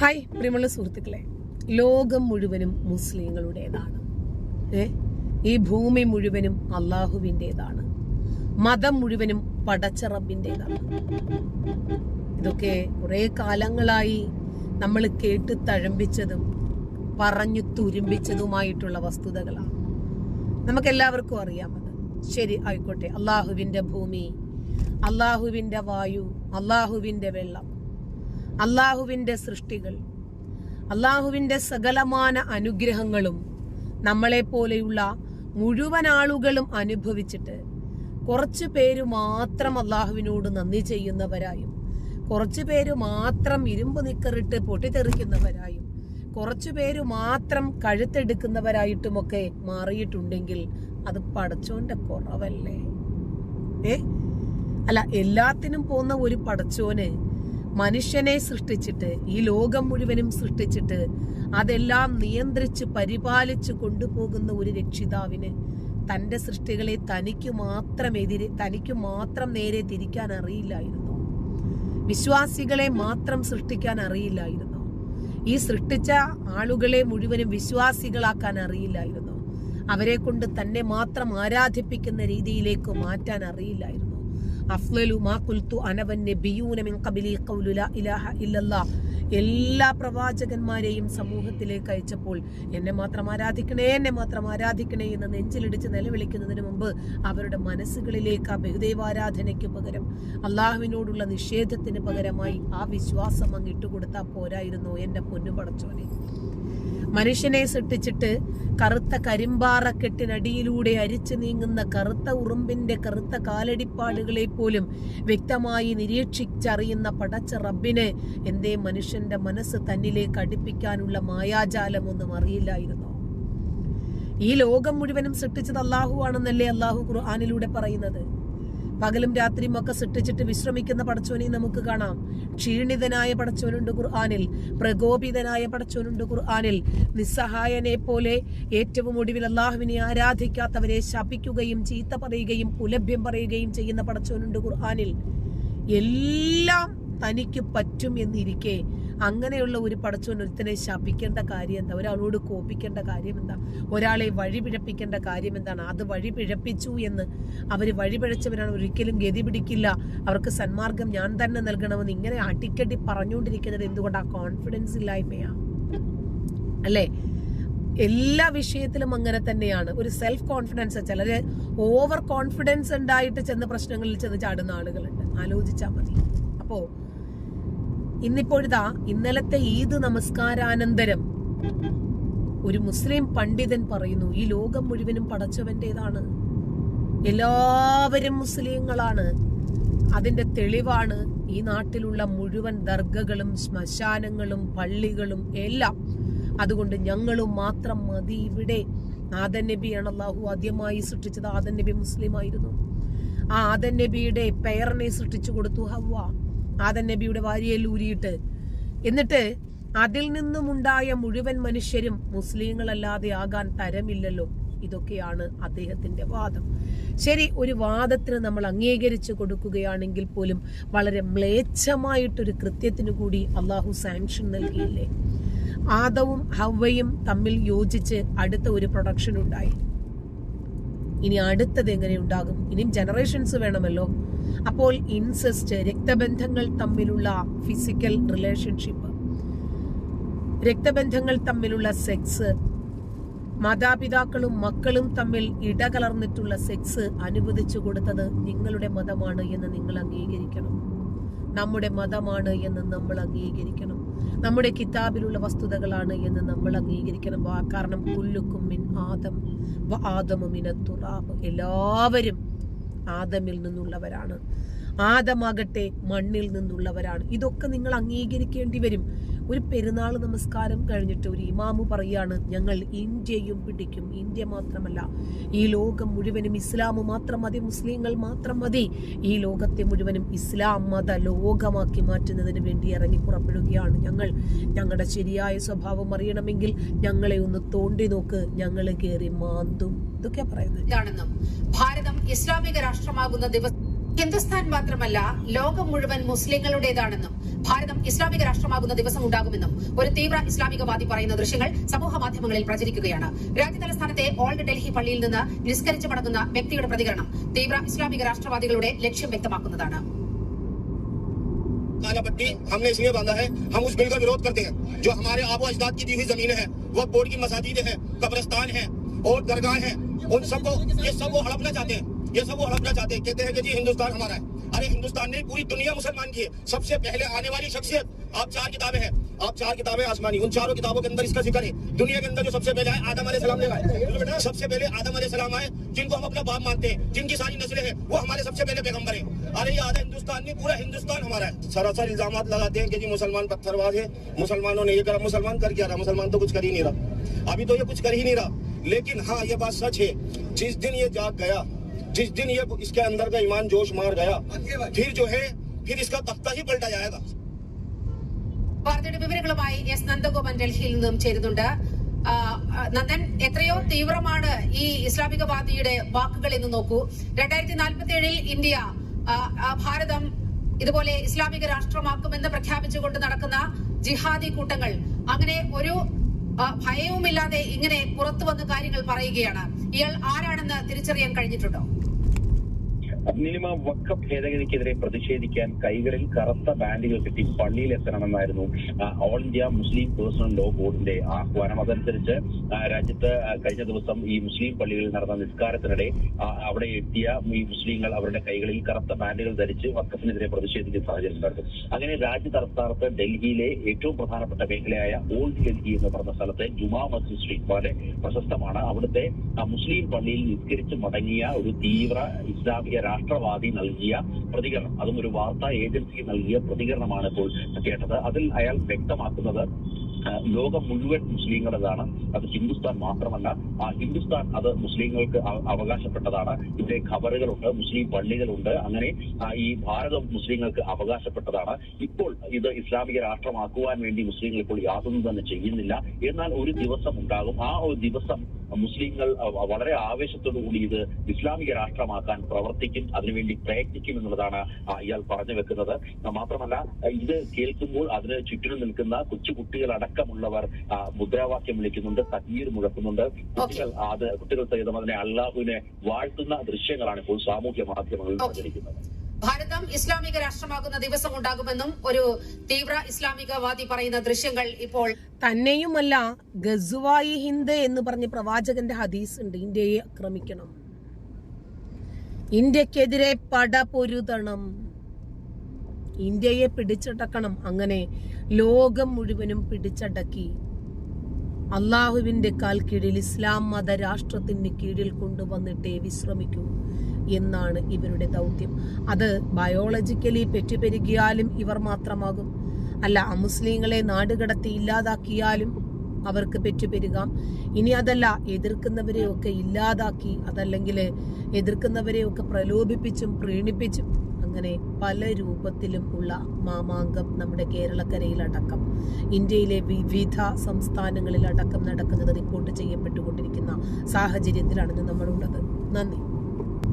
Hi പ്രിയമുള്ള സുഹൃത്തുക്കളെ. ലോകം മുഴുവനും മുസ്ലിങ്ങളുടേതാണ്. ഏ? ഈ ഭൂമി മുഴുവനും അള്ളാഹുവിന്റെതാണ് മതം മുഴുവനും പടച്ചറബിന്റെതാണ്. ഇതൊക്കെ കുറെ കാലങ്ങളായി നമ്മൾ കേട്ട് തഴമ്പിച്ചതും പറഞ്ഞു തുരുമ്പിച്ചതുമായിട്ടുള്ള വസ്തുതകളാണ്. നമുക്കെല്ലാവർക്കും അറിയാമത് ശരി ആയിക്കോട്ടെ. അള്ളാഹുവിന്റെ ഭൂമി അള്ളാഹുവിന്റെ വായു അള്ളാഹുവിന്റെ വെള്ളം. അള്ളാഹുവിന്റെ സൃഷ്ടികൾ അള്ളാഹുവിന്റെ സകലമാന അനുഗ്രഹങ്ങളും നമ്മളെ പോലെയുള്ള മുഴുവൻ ആളുകളും അനുഭവിച്ചിട്ട് കുറച്ചു പേര് മാത്രം അള്ളാഹുവിനോട് നന്ദി ചെയ്യുന്നവരായും കുറച്ചു പേര് മാത്രം ഇരുമ്പ് നിക്കറിട്ട് പൊട്ടിത്തെറിക്കുന്നവരായും കുറച്ചു പേര് മാത്രം കഴുത്തെടുക്കുന്നവരായിട്ടുമൊക്കെ മാറിയിട്ടുണ്ടെങ്കിൽ അത് പടച്ചോന്റെ കുറവല്ലേ? ഏ? അല്ല എല്ലാത്തിനും പോന്ന ഒരു പടച്ചോന് മനുഷ്യനെ സൃഷ്ടിച്ചിട്ട് ഈ ലോകം മുഴുവനും സൃഷ്ടിച്ചിട്ട് അതെല്ലാം നിയന്ത്രിച്ച് പരിപാലിച്ച് കൊണ്ടുപോകുന്ന ഒരു രക്ഷിതാവിന് തന്റെ സൃഷ്ടികളെ തനിക്ക് മാത്രം എതിരെ തനിക്ക് മാത്രം നേരെ തിരിക്കാൻ അറിയില്ലായിരുന്നു. വിശ്വാസികളെ മാത്രം സൃഷ്ടിക്കാൻ അറിയില്ലായിരുന്നു. ഈ സൃഷ്ടിച്ച ആളുകളെ മുഴുവനും വിശ്വാസികളാക്കാൻ അറിയില്ലായിരുന്നു. അവരെ കൊണ്ട് തന്നെ മാത്രം ആരാധിപ്പിക്കുന്ന രീതിയിലേക്ക് മാറ്റാൻ അറിയില്ലായിരുന്നു. മിൻ ഖൗലു ലാ ഇലാഹ എല്ലാ പ്രവാചകന്മാരെയും സമൂഹത്തിലേക്ക് അയച്ചപ്പോൾ എന്നെ മാത്രം ആരാധിക്കണേ എന്നെ മാത്രം ആരാധിക്കണേ എന്ന് നെഞ്ചിലിടിച്ച് നിലവിളിക്കുന്നതിന് മുമ്പ് അവരുടെ മനസ്സുകളിലേക്ക് ആ ബഹുദൈവാരാധനയ്ക്ക് പകരം അള്ളാഹുവിനോടുള്ള നിഷേധത്തിന് പകരമായി ആ വിശ്വാസം അങ്ങ് ഇട്ടുകൊടുത്താൽ പോരായിരുന്നു എന്റെ പൊന്നു പടച്ചോനെ മനുഷ്യനെ സൃഷ്ടിച്ചിട്ട് കറുത്ത കരിമ്പാറക്കെട്ടിനടിയിലൂടെ അരിച്ചു നീങ്ങുന്ന കറുത്ത ഉറുമ്പിന്റെ കറുത്ത കാലടിപ്പാടുകളെ പോലും വ്യക്തമായി നിരീക്ഷിച്ചറിയുന്ന പടച്ച റബ്ബിന് എന്തേ മനുഷ്യന്റെ മനസ്സ് തന്നിലേക്ക് അടുപ്പിക്കാനുള്ള മായാജാലമൊന്നും അറിയില്ലായിരുന്നു? ഈ ലോകം മുഴുവനും സൃഷ്ടിച്ചത് അള്ളാഹു ആണെന്നല്ലേ അള്ളാഹു ഖുർആാനിലൂടെ പറയുന്നത്. പകലും രാത്രിയും ഒക്കെ സൃഷ്ടിച്ചിട്ട് വിശ്രമിക്കുന്ന പടച്ചോനെ നമുക്ക് കാണാം. ക്ഷീണിതനായ പടച്ചോനുണ്ട് ഖുർആാനിൽ പ്രകോപിതനായ പടച്ചോനുണ്ട് ഖുർആാനിൽ. നിസ്സഹായനെ പോലെ ഏറ്റവും ഒടുവിൽ അള്ളാഹുവിനെ ആരാധിക്കാത്തവരെ ശപിക്കുകയും ചീത്ത പറയുകയും കുലഭ്യം പറയുകയും ചെയ്യുന്ന പടച്ചോനുണ്ട് ഖുർആാനിൽ. എല്ലാം തനിക്ക് പറ്റും എന്നിരിക്കെ അങ്ങനെയുള്ള ഒരു പടച്ചോൻ ഒരുത്തനെ ശപിക്കേണ്ട കാര്യം എന്താ? ഒരാളോട് കോപിക്കേണ്ട കാര്യം എന്താ? ഒരാളെ വഴി പിഴപ്പിക്കേണ്ട കാര്യം എന്താണ്? അത് വഴി പിഴപ്പിച്ചു എന്ന്. അവർ വഴി പിഴച്ചവരാണ്. ഒരിക്കലും ഗതി പിടിക്കില്ല. അവർക്ക് സന്മാർഗം ഞാൻ തന്നെ നൽകണമെന്ന് ഇങ്ങനെ അടിക്കടി പറഞ്ഞുകൊണ്ടിരിക്കുന്നത് എന്തുകൊണ്ട്? ആ കോൺഫിഡൻസ് ഇല്ലായ്മയാ. അല്ലേ? എല്ലാ വിഷയത്തിലും അങ്ങനെ തന്നെയാണ്. ഒരു സെൽഫ് കോൺഫിഡൻസ് ചിലര് ഓവർ കോൺഫിഡൻസ് ഉണ്ടായിട്ട് ചെന്ന് പ്രശ്നങ്ങളിൽ ചെന്ന് ചാടുന്ന ആളുകളുണ്ട്. ആലോചിച്ചാൽ മതി. അപ്പോ ഇന്നിപ്പോഴിതാ ഇന്നലത്തെ ഈദ് നമസ്കാരാനന്തരം. ഒരു മുസ്ലിം പണ്ഡിതൻ പറയുന്നു ഈ ലോകം മുഴുവനും പടച്ചവന്റേതാണ്. എല്ലാവരും മുസ്ലിങ്ങളാണ്. അതിന്റെ തെളിവാണ് ഈ നാട്ടിലുള്ള മുഴുവൻ ദർഗകളും ശ്മശാനങ്ങളും പള്ളികളും എല്ലാം. അതുകൊണ്ട് ഞങ്ങളും മാത്രം മതി. ഇവിടെ ആദൻ നബിയാണ് അള്ളാഹു ആദ്യമായി സൃഷ്ടിച്ചത് ആദൻ നബി മുസ്ലിം ആയിരുന്നു ആ ആദൻ നബിയുടെ പേരനെ സൃഷ്ടിച്ചു കൊടുത്തു ഹവ്വ. ആദൻ നബിയുടെ വാരിയൽ ഊരിയിട്ട്. എന്നിട്ട് അതിൽ നിന്നുമുണ്ടായ മുഴുവൻ മനുഷ്യരും മുസ്ലിങ്ങളല്ലാതെ ആകാൻ തരമില്ലല്ലോ. ഇതൊക്കെയാണ് അദ്ദേഹത്തിന്റെ വാദം. ശരി ഒരു വാദത്തിന് നമ്മൾ അംഗീകരിച്ചു കൊടുക്കുകയാണെങ്കിൽ പോലും വളരെ മ്ലേച്ഛമായിട്ടൊരു കൃത്യത്തിന് കൂടി അള്ളാഹു സാങ്ഷൻ നൽകിയില്ലേ? ആദവും ഹവയും തമ്മിൽ യോജിച്ച് അടുത്ത ഒരു പ്രൊഡക്ഷൻ ഉണ്ടായി. ഇനി അടുത്തത് എങ്ങനെ ഉണ്ടാകും? ഇനിയും ജനറേഷൻസ് വേണമല്ലോ. അപ്പോൾ ഇൻസെസ്റ്റ് രക്തബന്ധങ്ങൾ തമ്മിലുള്ള ഫിസിക്കൽ റിലേഷൻഷിപ്പ് രക്തബന്ധങ്ങൾ തമ്മിലുള്ള സെക്സ് മാതാപിതാക്കളും മക്കളും തമ്മിൽ ഇടകലർന്നിട്ടുള്ള സെക്സ് അനുവദിച്ചു കൊടുത്തത് നിങ്ങളുടെ മതമാണ് എന്ന് നിങ്ങൾ അംഗീകരിക്കണം. നമ്മുടെ മതമാണ് എന്ന് നമ്മൾ അംഗീകരിക്കണം. നമ്മുടെ കിതാബിലുള്ള വസ്തുതകളാണ് എന്ന് നമ്മൾ അംഗീകരിക്കണം. കാരണം കുല്ലുക്കും മിൻ ആദം വ ആദമു മിന തുറാബ് എല്ലാവരും ആദമിൽ നിന്നുള്ളവരാണ്. ആദമാകട്ടെ മണ്ണിൽ നിന്നുള്ളവരാണ്. ഇതൊക്കെ നിങ്ങൾ അംഗീകരിക്കേണ്ടി വരും. ഒരു പെരുന്നാൾ നമസ്കാരം കഴിഞ്ഞിട്ട് ഒരു ഇമാമു പറയാണ് ഞങ്ങൾ ഇന്ത്യയും പിടിക്കും. ഇന്ത്യ മാത്രമല്ല ഈ ലോകം മുഴുവനും ഇസ്ലാം മാത്രം മതി മുസ്ലിങ്ങൾ മാത്രം മതി. ഈ ലോകത്തെ മുഴുവനും ഇസ്ലാം മത ലോകമാക്കി മാറ്റുന്നതിന് വേണ്ടി ഇറങ്ങി പുറപ്പെടുകയാണ് ഞങ്ങൾ. ഞങ്ങളുടെ ശരിയായ സ്വഭാവം അറിയണമെങ്കിൽ ഞങ്ങളെ ഒന്ന് തോണ്ടി നോക്ക്. ഞങ്ങൾ കയറി മാന്തും. ഇതൊക്കെ പറയുന്നത്. ഭാരതം ഇസ്ലാമിക രാഷ്ട്രമാകുന്ന ദിവസം ഹിന്ദുസ്ഥാൻ മാത്രമല്ല ലോകം മുഴുവൻ മുസ്ലിങ്ങളുടേതാണെന്നും ഭാരതം ഇസ്ലാമിക രാഷ്ട്രമാകുന്ന ദിവസം ഉണ്ടാകുമെന്നും ഒരു തീവ്ര ഇസ്ലാമികവാദി പറയുന്ന ദൃശ്യങ്ങൾ സമൂഹ മാധ്യമങ്ങളിൽ പ്രചരിക്കുകയാണ് രാജ്യതലസ്ഥാനത്തെ ഓൾഡ് ഡൽഹി പള്ളിയിൽ നിന്ന് നിസ്കരിച്ചു മടങ്ങുന്ന വ്യക്തിയുടെ പ്രതികരണം തീവ്ര ഇസ്ലാമിക രാഷ്ട്രവാദികളുടെ ലക്ഷ്യം വ്യക്തമാക്കുന്നതാണ് काला पट्टी हमने इसलिए बांधा है हम उस बिल का विरोध करते हैं जो हमारे आबो अजदाद की दी हुई जमीनें हैं वह बोर्ड की मसाजिद हैं कब्रस्तान हैं और दरगाह हैं उन सबको ये सब वो हड़पना चाहते हैं ये सब वो हड़पना चाहते हैं। कहते हैं कि जी, हिंदुस्तान हमारा है। अरे, हिंदुस्तान नहीं पूरी दुनिया मुसलमान की है। सबसे पहले आने वाली शख्सियत, आप चार किताबें हैं। आप चार किताबें आसमानी। उन चारों किताबों के अंदर इसका ज़िक्र है। दुनिया के अंदर जो सबसे पहले आए, आदम सलाम ने सबसे पहले आदम सलाम आए, जिनको हम अपना बाप मानते हैं। जिनकी सारी नस्लें हैं, वो हमारे सबसे पहले पैगंबर हैं। अरे ये आधा हिंदुस्तान नहीं पूरा हिंदुस्तान हमारा है। सरासर इल्ज़ाम लगाते हैं कि जी, मुसलमान पत्थरबाज है। मुसलमानों ने ये करा, मुसलमान कर क्या रहा? मुसलमान तो कुछ कर ही नहीं रहा। अभी तो ये कुछ कर ही नहीं रहा। लेकिन हाँ ये बात सच है। जिस दिन ये जाग गया जिस दिन ये इसके अंदर का ईमान जोश मार गया फिर जो है फिर इसका तख्ता ही पलटा जाएगा വാർത്തയുടെ വിവരങ്ങളുമായി എസ് നന്ദഗോപൻ ഡൽഹിയിൽ നിന്നും ചേരുന്നുണ്ട് ആ, ആ, നന്ദൻ എത്രയോ തീവ്രമാണ് ഈ ഇസ്ലാമികവാദിയുടെ വാക്കുകൾ എന്ന് നോക്കൂ രണ്ടായിരത്തി നാൽപ്പത്തി ഏഴിൽ ഇന്ത്യ ആ, ആ, ഭാരതം ഇതുപോലെ ഇസ്ലാമിക രാഷ്ട്രമാക്കുമെന്ന് പ്രഖ്യാപിച്ചുകൊണ്ട് നടക്കുന്ന ജിഹാദി കൂട്ടങ്ങൾ അങ്ങനെ ഒരു ആ, ഭയവുമില്ലാതെ ഇങ്ങനെ പുറത്തു വന്ന് കാര്യങ്ങൾ പറയുകയാണ് ഇയാൾ ആരാണെന്ന് തിരിച്ചറിയാൻ കഴിഞ്ഞിട്ടുണ്ടോ നിയമ വക്ക ഭേദഗതിക്കെതിരെ പ്രതിഷേധിക്കാൻ കൈകളിൽ കറുത്ത ബാൻഡുകൾ കെട്ടി പള്ളിയിൽ എത്തണമെന്നായിരുന്നു all India Muslim personal law ബോർഡിന്റെ ആഹ്വാനം. അതനുസരിച്ച് രാജ്യത്ത് കഴിഞ്ഞ ദിവസം ഈ മുസ്ലിം പള്ളികളിൽ നടന്ന നിസ്കാരത്തിനിടെ അവിടെ എത്തിയ ഈ മുസ്ലിങ്ങൾ അവരുടെ കൈകളിൽ കറുത്ത ബാൻഡുകൾ ധരിച്ച് വക്കഫിനെതിരെ പ്രതിഷേധിക്കുന്ന സാഹചര്യം ഉണ്ടായിരുന്നു. അങ്ങനെ രാജ്യ തലസ്ഥാനത്ത് ഡൽഹിയിലെ ഏറ്റവും പ്രധാനപ്പെട്ട മേഖലയായ ഓൾഡ് ഡൽഹി എന്ന് പറഞ്ഞ സ്ഥലത്തെ ജുമാ മസ്ജിദ് സ്ട്രീറ്റ് വളരെ പ്രശസ്തമാണ്. അവിടുത്തെ മുസ്ലിം പള്ളിയിൽ നിസ്കരിച്ച് മടങ്ങിയ ഒരു തീവ്ര ഇസ്ലാമിക രാഷ്ട്രവാദി നൽകിയ പ്രതികരണം. അതും ഒരു വാർത്താ ഏജൻസിക്ക് നൽകിയ പ്രതികരണമാണ് ഇപ്പോൾ കേട്ടത്. അതിൽ അയാൾ വ്യക്തമാക്കുന്നത് ലോകം മുഴുവൻ മുസ്ലിങ്ങളുടേതാണ്. അത് ഹിന്ദുസ്ഥാൻ മാത്രമല്ല ആ ഹിന്ദുസ്ഥാൻ അത് മുസ്ലിങ്ങൾക്ക് അവകാശപ്പെട്ടതാണ്. ഇവിടെ ഖബറുകളുണ്ട് മുസ്ലിം പള്ളികളുണ്ട്. അങ്ങനെ ഈ ഭാരതം മുസ്ലിങ്ങൾക്ക് അവകാശപ്പെട്ടതാണ്. ഇപ്പോൾ ഇത് ഇസ്ലാമിക രാഷ്ട്രമാക്കുവാൻ വേണ്ടി മുസ്ലിങ്ങൾ ഇപ്പോൾ യാതൊന്നും തന്നെ ചെയ്യുന്നില്ല. എന്നാൽ ഒരു ദിവസം ഉണ്ടാകും. ആ ഒരു ദിവസം മുസ്ലിങ്ങൾ വളരെ ആവേശത്തോടു കൂടി ഇത് ഇസ്ലാമിക രാഷ്ട്രമാക്കാൻ പ്രവർത്തിക്കും അതിനുവേണ്ടി പ്രയത്നിക്കും എന്നുള്ളതാണ് ഇയാൾ പറഞ്ഞു വെക്കുന്നത്. മാത്രമല്ല ഇത് കേൾക്കുമ്പോൾ അതിന് ചുറ്റിനും നിൽക്കുന്ന കൊച്ചു കുട്ടികളടക്കമുള്ളവർ ആ, മുദ്രാവാക്യം വിളിക്കുന്നുണ്ട് തകീർ മുഴക്കുന്നുണ്ട്. കുട്ടികൾ അത് കുട്ടികൾ സഹിതം അതിനെ അള്ളാഹുവിനെ വാഴ്ത്തുന്ന ദൃശ്യങ്ങളാണ് ഇപ്പോൾ സാമൂഹ്യ മാധ്യമങ്ങളിൽ. പ്രചരിക്കുന്നത്. ഭാരതം ഇസ്ലാമിക രാഷ്ട്രമാകുന്ന ദിവസം ഉണ്ടാകുമെന്നും ഒരു തീവ്ര ഇസ്ലാമികവാദി പറയുന്ന ദൃശ്യങ്ങൾ ഇപ്പോൾ തന്നെയുമല്ല ഗസുവായി ഹിന്ദ് എന്ന് പറഞ്ഞ് പ്രവാചകന്റെ ഹദീസ് ഉണ്ട്. ഇന്ത്യയെ ആക്രമിക്കണം. ഇന്ത്യക്കെതിരെ പട പൊരുതണം. ഇന്ത്യയെ പിടിച്ചടക്കണം. അങ്ങനെ ലോകം മുഴുവനും പിടിച്ചടക്കി. അള്ളാഹുവിന്റെ കാൽ കീഴിൽ ഇസ്ലാം മത രാഷ്ട്രത്തിന് കീഴിൽ കൊണ്ടുവന്നിട്ടേ വിശ്രമിക്കൂ എന്നാണ് ഇവരുടെ ദൗത്യം. അത് ബയോളജിക്കലി പെറ്റുപെരുകിയാലും ഇവർ മാത്രമാകും. അല്ല അമുസ്ലിങ്ങളെ നാടുകടത്തി ഇല്ലാതാക്കിയാലും അവർക്ക് പെറ്റുപെരുകാം. ഇനി അതല്ല എതിർക്കുന്നവരെയൊക്കെ ഇല്ലാതാക്കി അതല്ലെങ്കിൽ എതിർക്കുന്നവരെയൊക്കെ പ്രലോഭിപ്പിച്ചും പ്രീണിപ്പിച്ചും അങ്ങനെ പല രൂപത്തിലും ഉള്ള മാമാങ്കം നമ്മുടെ കേരളക്കരയിലടക്കം ഇന്ത്യയിലെ വിവിധ സംസ്ഥാനങ്ങളിലടക്കം നടക്കുന്നത് റിപ്പോർട്ട് ചെയ്യപ്പെട്ടുകൊണ്ടിരിക്കുന്ന സാഹചര്യത്തിലാണ് നമ്മളുള്ളത്. നന്ദി.